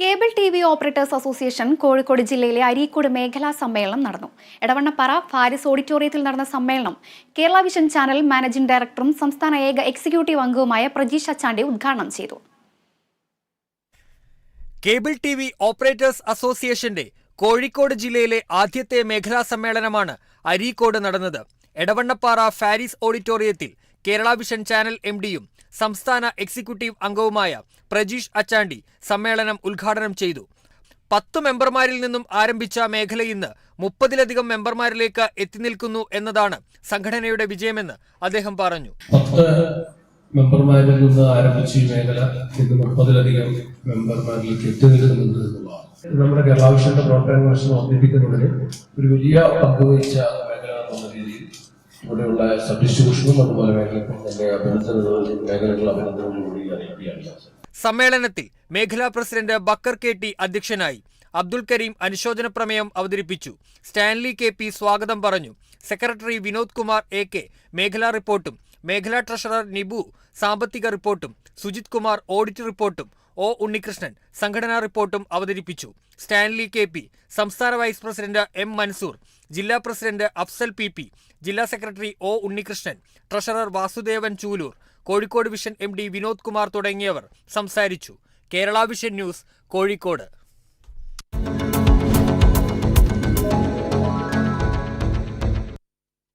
Cable T V operators association Kozhikode ജില്ലയിലെ അരീക്കോട് മേഖലാ സമ്മേളനം നടന്നു. എടവണ്ണപ്പാറ ഫാരിസ് ഓഡിറ്റോറിയത്തിൽ നടന്ന സമ്മേളനം കേരള വിഷൻ ചാനൽ മാനേജിംഗ് ഡയറക്ടറും സംസ്ഥാന ഏക എക്സിക്യൂട്ടീവ് അംഗവുമായ പ്രജീഷ് അച്ചാണ്ടി ഉദ്ഘാടനം ചെയ്തു. കേബിൾ ടി വി ഓപ്പറേറ്റേഴ്സ് അസോസിയേഷന്റെ കോഴിക്കോട് ജില്ലയിലെ ആദ്യത്തെ മേഖലാ സമ്മേളനമാണ് അരീക്കോട് നടന്നത്. എടവണ്ണപ്പാറ ഫാരിസ് ഓഡിറ്റോറിയത്തിൽ കേരള വിഷൻ ചാനൽ എം ഡിയും സംസ്ഥാന എക്സിക്യൂട്ടീവ് അംഗവുമായ പ്രജീഷ് അച്ചാണ്ടി സമ്മേളനം ഉദ്ഘാടനം ചെയ്തു. പത്തു മെമ്പർമാരിൽ നിന്നും ആരംഭിച്ച മേഖല ഇന്ന് മുപ്പതിലധികം മെമ്പർമാരിലേക്ക് എത്തി നിൽക്കുന്നു എന്നതാണ് സംഘടനയുടെ വിജയമെന്ന് അദ്ദേഹം പറഞ്ഞു. മെമ്പർമാരിൽ നിന്ന് ആരംഭിച്ച ഈ മേഖല ഇന്ന് മുപ്പതിലധികം മെമ്പർമാരിലേക്ക് എത്തി ഇത് നമ്മുടെ കേരളാവശ്യന്റെ പ്രവർത്തനങ്ങൾ വർദ്ധിപ്പിക്കുന്നതിന് ഒരു വലിയ പങ്കുവഹിച്ച മേഖല എന്നുള്ള രീതിയിൽ ഇവിടെയുള്ള സബ് ഡിസ്ട്രിബ്യൂഷനും അതുപോലെ മേഖലകൾ ഞാൻ. സമ്മേളനത്തിൽ മേഖലാ പ്രസിഡന്റ് ബക്കർ കെ ടി അധ്യക്ഷനായി അബ്ദുൽ കരീം അനുശോചന പ്രമേയം അവതരിപ്പിച്ചു. സ്റ്റാൻലി കെ പി സ്വാഗതം പറഞ്ഞു. Secretary Vinod Kumar A K മേഖലാ റിപ്പോർട്ടും മേഖലാ ട്രഷറർ നിബു സാമ്പത്തിക റിപ്പോർട്ടും സുജിത് കുമാർ ഓഡിറ്റ് റിപ്പോർട്ടും ഒ ഉണ്ണികൃഷ്ണൻ സംഘടനാ റിപ്പോർട്ടും അവതരിപ്പിച്ചു. സ്റ്റാൻലി കെ പി സംസ്ഥാന വൈസ് പ്രസിഡന്റ് എം മൻസൂർ ജില്ലാ പ്രസിഡന്റ് അഫ്സൽ പി പി ജില്ലാ secretary O Unnikrishnan treasurer Vasudevan Chooloor Kozhikode vision M Vinod Kumar തുടങ്ങിയവർ സംസാരിച്ചു. Kerala vision news Kozhikode.